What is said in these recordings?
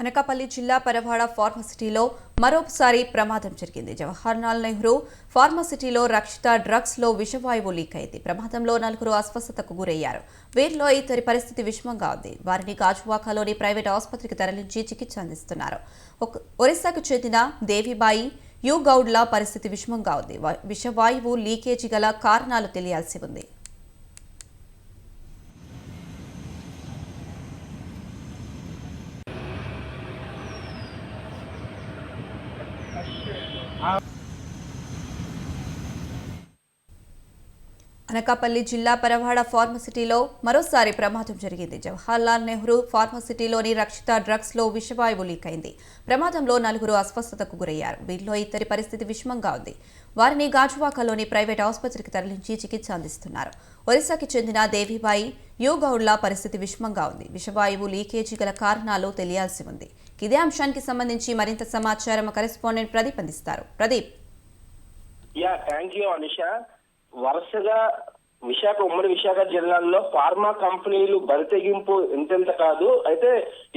అనకాపల్లి జిల్లా పరవాడ ఫార్మసిటీలో మరోసారి ప్రమాదం జరిగింది. జవహర్లాల్ నెహ్రూ ఫార్మసిటీలో రక్షిత డ్రగ్స్లో విషవాయువు లీక్ అయింది. ప్రమాదంలో నలుగురు అస్వస్థతకు గురయ్యారు. వీరిలో ఇద్దరి పరిస్థితి విషమంగా ఉంది. వారిని గాజువాకాలోని ప్రైవేట్ ఆసుపత్రికి తరలించి చికిత్స అందిస్తున్నారు. ఒరిస్సాకు చెందిన దేవిబాయి యు గౌడ్ల పరిస్థితి విషమంగా ఉంది. విషవాయువు లీకేజీ గల కారణాలు తెలియాల్సి ఉంది. আর అనకాపల్లి జిల్లా పరవాడ ఫార్మసిటీలో మరోసారి ప్రమాదం జరిగింది. జవహర్లాల్ నెహ్రూ ఫార్మసిటీలోని రక్షిత డ్రగ్స్లో విషవాయువు లీక్ అయింది ప్రమాదంలో నలుగురు అస్వస్థతకు గురయ్యారు. వీరిలో ఇద్దరి పరిస్థితి విషమంగా ఉంది. వారిని గాజువాకలోని ప్రైవేట్ ఆసుపత్రికి తరలించి చికిత్స అందిస్తున్నారు. ఒరిస్సాకి చెందిన దేవిబాయి యు గౌడ్ల పరిస్థితి విషమంగా ఉంది. విషవాయువు లీకేజీ గల కారణాలు తెలియాల్సి ఉంది. ఇదే అంశానికి సంబంధించి మరింత సమాచారం కరెస్పాండెంట్ ప్రదీప్ అందిస్తారు. Pradeep. Yeah thank you Anisha. వరుసగా విశాఖ ఉమ్మడి విశాఖ జిల్లాల్లో ఫార్మా కంపెనీలు బరితెగింపు ఎంతెంత కాదు. అయితే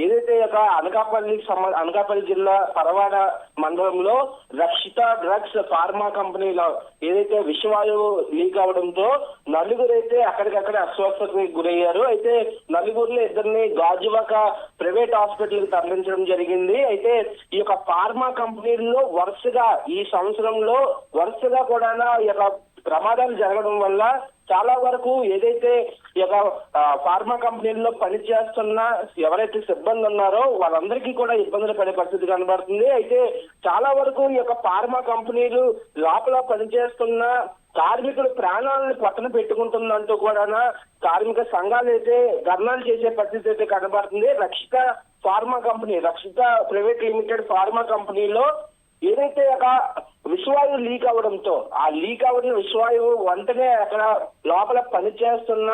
ఏదైతే ఒక అనకాపల్లి అనకాపల్లి జిల్లా పరవాడ మండలంలో రక్షిత డ్రగ్స్ ఫార్మా కంపెనీల ఏదైతే విషవాయువు లీక్ అవడంతో నలుగురు అయితే అక్కడికక్కడ అస్వస్థతకి గురయ్యారు. అయితే నలుగురిలో ఇద్దరిని గాజువాక ప్రైవేట్ హాస్పిటల్కి తరలించడం జరిగింది. అయితే ఈ యొక్క ఫార్మా కంపెనీల్లో వరుసగా ఈ సంవత్సరంలో వరుసగా కూడా ఈ యొక్క ప్రమాదాలు జరగడం వల్ల చాలా వరకు ఏదైతే ఈ యొక్క ఫార్మా కంపెనీల్లో పనిచేస్తున్న ఎవరైతే సిబ్బంది ఉన్నారో వాళ్ళందరికీ కూడా ఇబ్బందులు పడే పరిస్థితి కనబడుతుంది. అయితే చాలా వరకు ఈ యొక్క ఫార్మా కంపెనీలు లోపల పనిచేస్తున్న కార్మికుల ప్రాణాలను పక్కన పెట్టుకుంటుందంటూ కూడా కార్మిక సంఘాలు అయితే ధర్నాలు చేసే పరిస్థితి అయితే కనబడుతుంది. Rakshita pharma company Rakshita private limited pharma కంపెనీలో ఏదైతే ఒక విశ్వాయువు లీక్ అవడంతో ఆ లీక్ అవ్వడం విశ్వాయువు వెంటనే అక్కడ లోపల పనిచేస్తున్న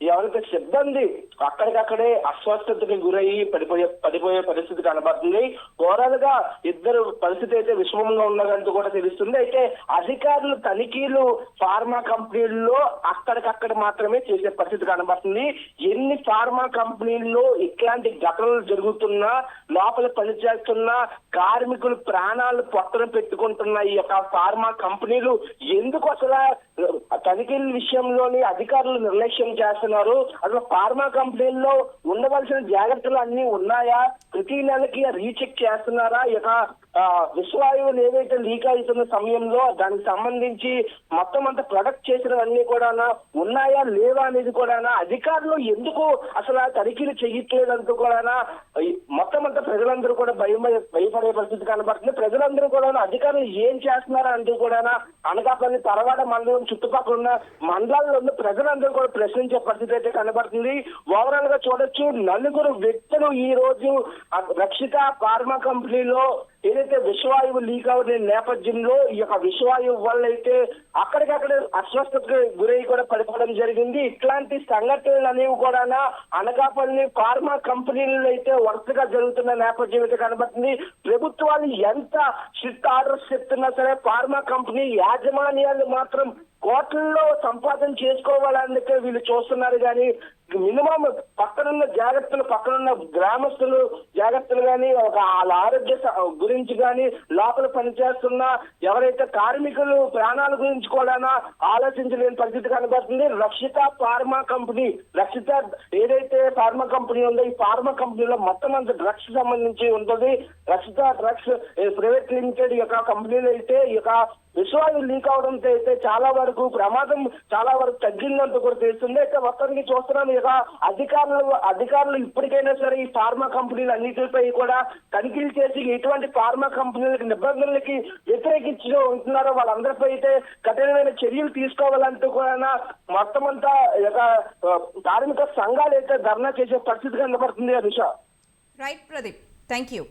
ఎవరైతే సిబ్బంది అక్కడికక్కడే అస్వస్థతకి గురయ్యి పడిపోయే పడిపోయే పరిస్థితి కనబడుతుంది. ఘోరాలుగా ఇద్దరు పరిస్థితి అయితే విషమంగా ఉన్నదంటూ కూడా తెలుస్తుంది. అయితే అధికారులు తనిఖీలు ఫార్మా కంపెనీల్లో అక్కడికక్కడ మాత్రమే చేసే పరిస్థితి కనబడుతుంది. ఎన్ని ఫార్మా కంపెనీల్లో ఇట్లాంటి ఘటనలు జరుగుతున్నా లోపల పనిచేస్తున్న కార్మికులు ప్రాణాలు పొట్టన పెట్టుకుంటున్న ఈ యొక్క ఫార్మా కంపెనీలు ఎందుకు అసలు తనిఖీల విషయంలోని అధికారులు నిర్లక్ష్యం చేస్తున్నారు. అసలు ఫార్మా కంపెనీల్లో ఉండవలసిన జాగ్రత్తలు అన్ని ఉన్నాయా? ప్రతి నెలకి రీచెక్ చేస్తున్నారా? ఇక విశ్వాయువులు ఏవైతే లీక్ అవుతున్న సమయంలో దానికి సంబంధించి మొత్తం అంతా ప్రొడక్ట్ చేసినవన్నీ కూడా ఉన్నాయా లేవా అనేది కూడా అధికారులు ఎందుకు అసలు తనిఖీలు చేయట్లేదంటూ కూడా మొత్తం అంతా ప్రజలందరూ కూడా భయం భయపడే పరిస్థితి కనబడుతుంది. ప్రజలందరూ కూడా అధికారులు ఏం చేస్తున్నారా అంటూ కూడా అనకాపల్లి తర్వాత మండలం చుట్టుపక్కల ఉన్న మండలాల్లో ఉన్న ప్రజలందరూ కూడా ప్రశ్నించే పరిస్థితి అయితే కనబడుతుంది. ఓవరాల్గా చూడొచ్చు నలుగురు వ్యక్తులు ఈ రోజు రక్షిత ఫార్మా కంపెనీలో ఏదైతే విశ్వాయువు లీక్ అవుతున్న నేపథ్యంలో ఈ యొక్క విశ్వాయువు వల్ల అయితే అక్కడికక్కడ అస్వస్థతకు గురై కూడా పడిపోవడం జరిగింది. ఇట్లాంటి సంఘటనలు అనేవి కూడా అనకాపల్లి ఫార్మా కంపెనీలు అయితే వరుసగా జరుగుతున్న నేపథ్యం అయితే కనబడుతుంది. ప్రభుత్వాలు ఎంత స్ట్రిక్ట్ ఆర్డర్స్ చెప్తున్నా సరే ఫార్మా కంపెనీ యాజమాన్యాలు మాత్రం కోట్లలో సంపాదన చేసుకోవాలందుకే వీళ్ళు చూస్తున్నారు. కానీ మినిమం పక్కనున్న జాగ్రత్తలు పక్కనున్న గ్రామస్తులు జాగ్రత్తలు కానీ ఒక వాళ్ళ ఆరోగ్య గురించి కానీ లోపల పనిచేస్తున్న ఎవరైతే కార్మికులు ప్రాణాల గురించి కూడా ఆలోచించలేని పరిస్థితి కనబడుతుంది. రక్షిత ఫార్మా కంపెనీ రక్షిత ఏదైతే ఫార్మా కంపెనీ ఉందో ఈ ఫార్మా కంపెనీలో మొత్తం అంత డ్రగ్స్ సంబంధించి ఉంటుంది. రక్షిత డ్రగ్స్ ప్రైవేట్ లిమిటెడ్ యొక్క కంపెనీలు అయితే ఈ యొక్క విశ్వాయువు లీక్ అవడంతో అయితే చాలా వరకు ప్రమాదం చాలా వరకు తగ్గిందంటూ కూడా తెలుస్తుంది. అయితే మొత్తానికి చూస్తున్నాం ఇక అధికారులు అధికారులు ఇప్పటికైనా సరే ఈ ఫార్మా కంపెనీలు అన్నిటిపై కూడా తనిఖీలు చేసి ఎటువంటి ఫార్మా కంపెనీలకి నిబంధనలకి వ్యతిరేకించి ఉంటున్నారో వాళ్ళందరిపై అయితే కఠినమైన చర్యలు తీసుకోవాలంటూ కూడా మొత్తం అంతా కార్మిక సంఘాలు అయితే ధర్నా చేసే పరిస్థితి కనబడుతుంది Anusha. Right Pradeep thank you